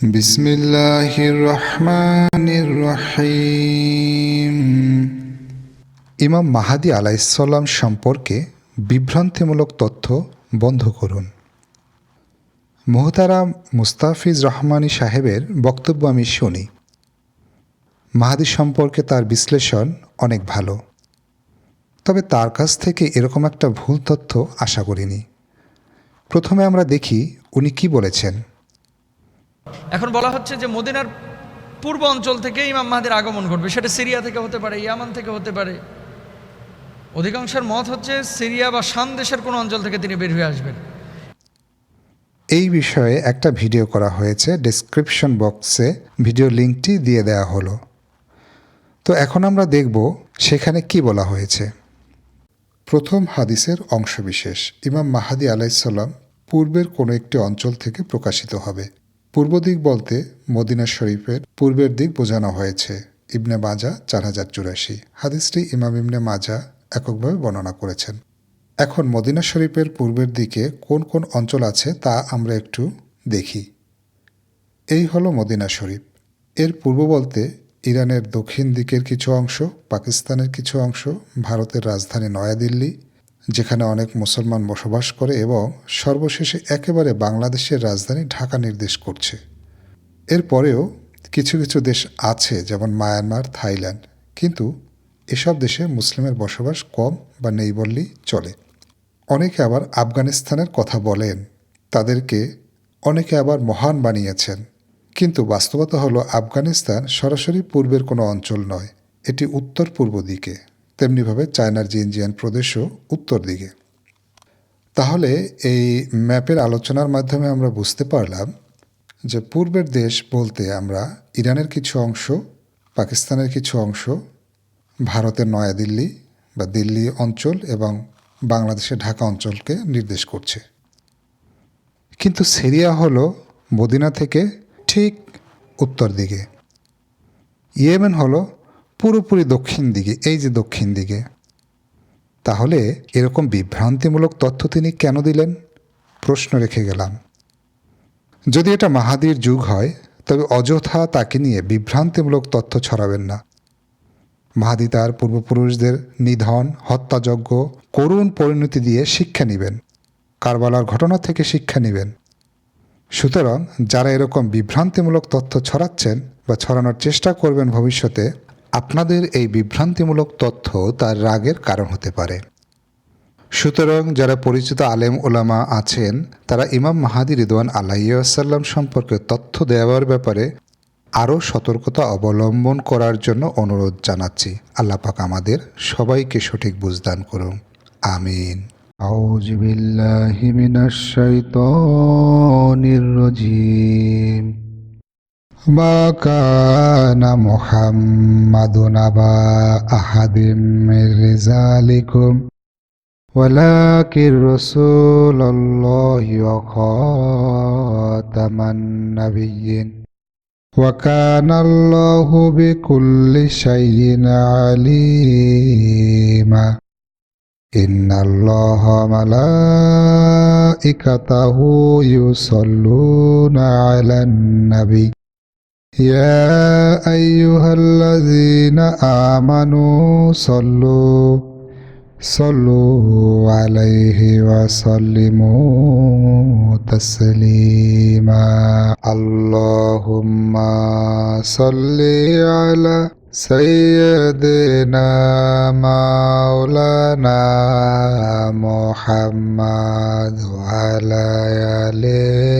بسم الله الرحمن الرحيم ইমাম মাহাদি আলাইসাল্লাম সম্পর্কে বিভ্রান্তিমূলক তথ্য বন্ধ করুন মোহতারাম মুস্তাফিজ রহমানী সাহেবের বক্তব্য আমি শুনি মাহাদি সম্পর্কে তার বিশ্লেষণ অনেক ভালো তবে তার কাছ থেকে এরকম একটা ভুল তথ্য আশা করিনি প্রথমে আমরা দেখি উনি কি বলেছেন এখন বলা হচ্ছে যে মদিনার পূর্ব অঞ্চল থেকে ইমাম মাহাদির আগমন ঘটবে। সেটা সিরিয়া থেকে হতে পারে, ইয়ামান থেকে হতে পারে। অধিকাংশের মত হচ্ছে সিরিয়া বা শাম দেশের কোনো অঞ্চল থেকে তিনি বের হয়ে আসবেন। এই বিষয়ে একটা ভিডিও করা হয়েছে ডেসক্রিপশন বক্সে ভিডিও লিঙ্কটি দিয়ে দেওয়া হলো। তো এখন আমরা দেখব সেখানে কি বলা হয়েছে। প্রথম হাদিসের অংশবিশেষ, ইমাম মাহাদি আলাইসাল্লাম পূর্বের কোনো একটি অঞ্চল থেকে প্রকাশিত হবে। পূর্ব দিক বলতে মদিনা শরীফের পূর্বের দিক বোঝানো হয়েছে। ইবনে মাজা চার হাজার চুরাশি। হাদিসটি ইমাম ইবনে মাজা এককভাবে বর্ণনা করেছেন। এখন মদিনা শরীফের পূর্বের দিকে কোন কোন অঞ্চল আছে তা আমরা একটু দেখি। এই হলো মদিনা শরীফ। এর পূর্ব বলতে ইরানের দক্ষিণ দিকের কিছু অংশ, পাকিস্তানের কিছু অংশ, ভারতের রাজধানী নয়াদিল্লি যেখানে অনেক মুসলমান বসবাস করে এবং সর্বশেষে একেবারে বাংলাদেশের রাজধানী ঢাকা নির্দেশ করছে। এরপরেও কিছু কিছু দেশ আছে, যেমন মায়ানমার, থাইল্যান্ড। কিন্তু এসব দেশে মুসলিমের বসবাস কম বা নেই বললেই চলে। অনেকে আবার আফগানিস্তানের কথা বলেন। তাদেরকে অনেকে আবার মহান বানিয়েছেন। কিন্তু বাস্তবতা হলো, আফগানিস্তান সরাসরি পূর্বের কোনো অঞ্চল নয়, এটি উত্তর পূর্ব দিকে। তেমনিভাবে চায়নার জিনজিয়ান প্রদেশও উত্তর দিকে। তাহলে এই ম্যাপের আলোচনার মাধ্যমে আমরা বুঝতে পারলাম যে পূর্বের দেশ বলতে আমরা ইরানের কিছু অংশ, পাকিস্তানের কিছু অংশ, ভারতের নয়াদিল্লি বা দিল্লি অঞ্চল এবং বাংলাদেশের ঢাকা অঞ্চলকে নির্দেশ করছে। কিন্তু সিরিয়া হলো মদিনা থেকে ঠিক উত্তর দিকে। ইয়েমেন হলো পুরোপুরি দক্ষিণ দিকে, এই যে দক্ষিণ দিকে, তাহলে এরকম বিভ্রান্তিমূলক তথ্য তিনি কেন দিলেন? প্রশ্ন রেখে গেলাম। যদি এটা মাহাদির যুগ হয়, তবে অযথা তাকে নিয়ে বিভ্রান্তিমূলক তথ্য ছড়াবেন না। মাহাদি তার পূর্বপুরুষদের নিধন, হত্যাযজ্ঞ, করুণ পরিণতি দিয়ে শিক্ষা নেবেন, কারবালার ঘটনা থেকে শিক্ষা নেবেন। সুতরাং যারা এরকম বিভ্রান্তিমূলক তথ্য ছড়াচ্ছেন বা ছড়ানোর চেষ্টা করবেন ভবিষ্যতে আপনাদের এই বিভ্রান্তিমূলক তথ্য তার রাগের কারণ হতে পারে সুতরাং যারা পরিচিত আলেম ওলামা আছেন তারা ইমাম মাহাদি রিদওয়ান আলাইসাল্লাম সম্পর্কে তথ্য দেওয়ার ব্যাপারে আরও সতর্কতা অবলম্বন করার জন্য অনুরোধ জানাচ্ছি আল্লাহ পাক আমাদের সবাইকে সঠিক বুঝদান করুন আমিন أعوذ بالله من الشيطان الرجيم ما كان محمد أبا أحد من رجالكم ولكن رسول الله وخاتم النبيين. وكان الله بكل شيء عليما إن الله ملائكته يصلون على النبي. يا أيها الذين آمنوا صلوا صلوا عليه وسلموا تسليما. اللهم صل على سيدنا مولانا محمد وعلى آله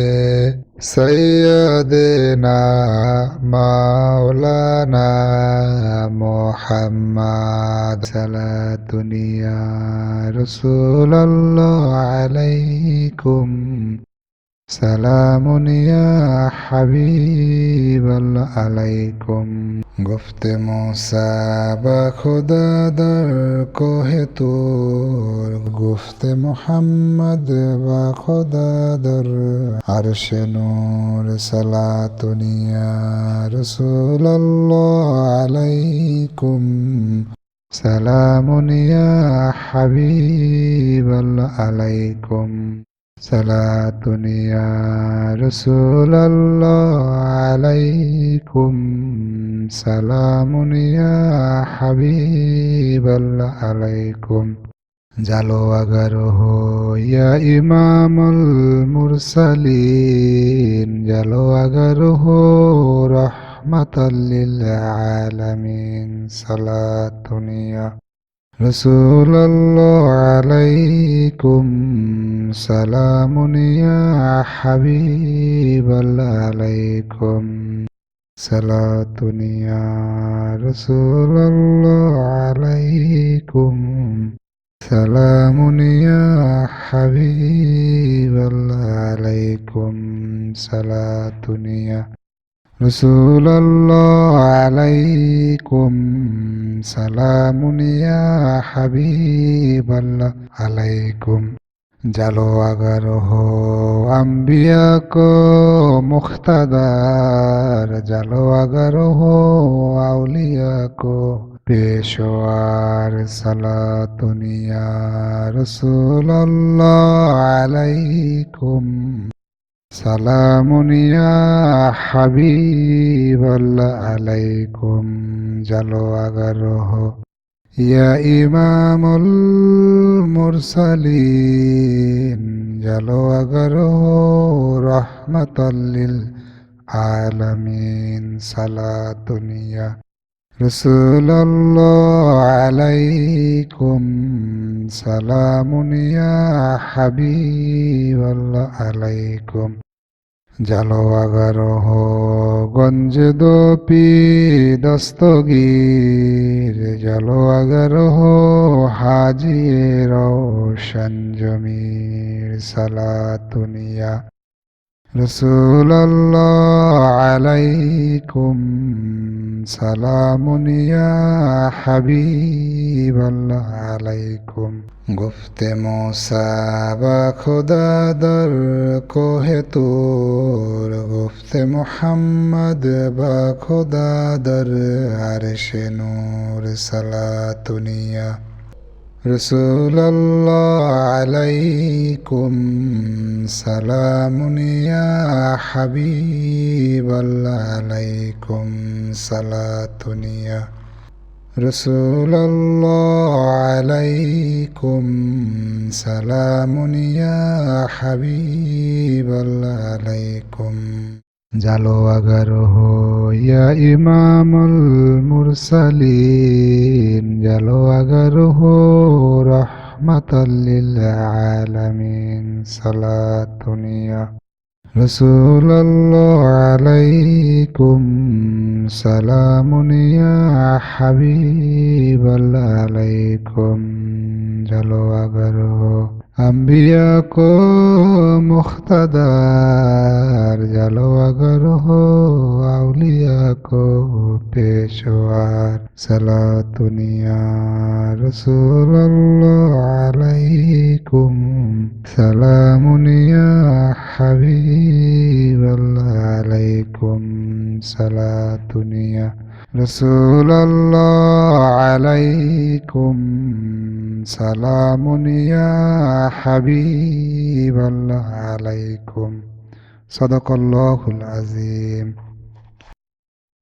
سيدنا مولانا محمد صلاة يا رسول الله عليكم سلام يا حبيب الله عليكم گفت موسا با خدا در کوه تور گفت محمد با خدا در عرش نور صلاتون یا رسول الله علیکم سلام یا حبیب الله সালাতুন ইয়া রাসূলুল্লাহ আলাইকুম। সালামুন ইয়া হাবিবাল্লাহ আলাইকুম। জালো আগার ইয়া ইমামুল মুরসালিন। জালো আগার রহমাতাল্লিল আলামিন। সালাতুন ইয়া رسول الله عليكم سلام يا حبيب الله عليكم صلاة يا رسول الله عليكم سلام يا حبيب الله عليكم صلاة يا رسول الله عليكم سلام يا حبيب জালো আগার হো আম্বিয়াক মুখতাদার, জালো আগার হো আউলিয়াক পেশোয়ার সালাতুনিয়া রসুল্লাহ আলাইকুম। সালামুনিয়া হাবিবাল্লাহ আলাইকুম জালোয়াগারহ। ইয়া ইমামুল মুরসালিন, জালোয়াগারহ রহমাতাল্লিল আলামিন সালাতুনিয়া রসুল্লাহ আলাইকুম সালামুনিয়া হাবিবাল্লাহ আলাইকুম। জালোয়াগারহ গঞ্জে দপি দস্তগীর জালোয়াগারহ হাজিয়ে রোশনজমির সালাতুনিয়া। রসুল্লাহ আলাইকুম সালামুনিয়া হাবিবাল্লাহ আলাইকুম। গুফতে মোসাবা খুদা দর কোহে তোর। গুফতে মোহাম্মদ বা খুদা দর আর সে নূর সালাতুনিয়া رسول الله عليكم سلام يا حبيب الله عليكم صلاة يا رسول الله عليكم سلام يا حبيب الله عليكم জালো আগার হইয়া ইমামুল মুরসালিন, জালো আগার হো রহমাতাল্লিল আলামিন, সালাতুনিয়া। রসুল্লাহ আলাইকুম, সালামুনিয়া হাবিবাল্লাহ আলাইকুম, জালো আগার হো الله عليكم جلو अगर हो अम्बिया को मुख्तदार जलो अगर हो अउलिया को पेशवार सलातुनिया रसूल अलैकुम सलामुनिया हबीब अलैकुम सलातुनिया رسول الله عليكم سلام يا حبيب الله عليكم صدق الله العظيم